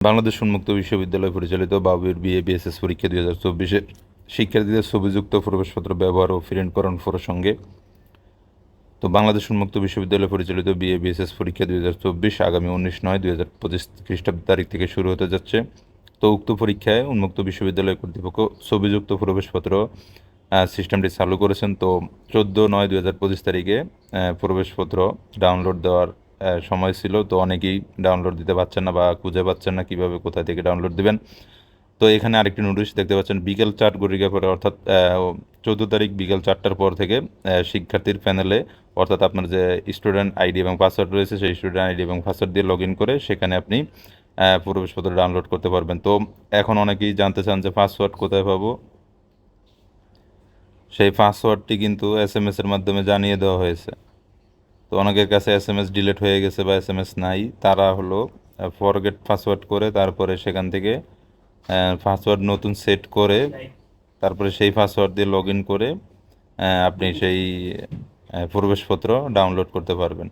বাংলাদেশ উন্মুক্ত বিশ্ববিদ্যালয় পরিচালিত বাবুর বিএ বিএসএস পরীক্ষা দুই হাজার চব্বিশে শিক্ষার্থীদের ছবিযুক্ত প্রবেশপত্র ব্যবহার ও প্রিন্টকরণ প্রসঙ্গে তো বাংলাদেশ উন্মুক্ত বিশ্ববিদ্যালয় পরিচালিত বিএ বিএসএস পরীক্ষা দুই হাজার চব্বিশ আগামী উনিশ নয় দুই হাজার পঁচিশ খ্রিস্টাব্দ তারিখ থেকে শুরু হতে যাচ্ছে। তো উক্ত পরীক্ষায় উন্মুক্ত বিশ্ববিদ্যালয় কর্তৃপক্ষ ছবিযুক্ত প্রবেশপত্র সিস্টেমটি চালু করেছেন। তো চোদ্দ নয় দুই হাজার পঁচিশ তারিখে প্রবেশপত্র ডাউনলোড দেওয়ার সময় ছিল, তো অনেকেই ডাউনলোড দিতে পারছেন না বা খুঁজে পাচ্ছেন না কীভাবে কোথা থেকে ডাউনলোড দিবেন। তো এখানে আরেকটি নোটিশ দেখতে পাচ্ছেন, বিকেল চার ঘটিকা পরে, অর্থাৎ চৌদ্দ তারিখ বিকেল চারটার পর থেকে শিক্ষার্থীর প্যানেলে অর্থাৎ আপনার যে স্টুডেন্ট আইডি এবং পাসওয়ার্ড রয়েছে, সেই স্টুডেন্ট আইডি এবং পাসওয়ার্ড দিয়ে লগ ইন করে সেখানে আপনি প্রবেশপত্র ডাউনলোড করতে পারবেন। তো এখন অনেকেই জানতে চান যে পাসওয়ার্ড কোথায় পাবো? সেই পাসওয়ার্ডটি কিন্তু এস এম এর মাধ্যমে জানিয়ে দেওয়া হয়েছে। তো অনেকের কাছে এস এম এস ডিলেট হয়ে গেছে বা এস এম এস নাই, তারা হলো ফরগেট পাসওয়ার্ড করে তারপরে সেখান থেকে পাসওয়ার্ড নতুন সেট করে, তারপরে সেই পাসওয়ার্ড দিয়ে লগ ইন করে আপনি সেই প্রবেশপত্র ডাউনলোড করতে পারবেন।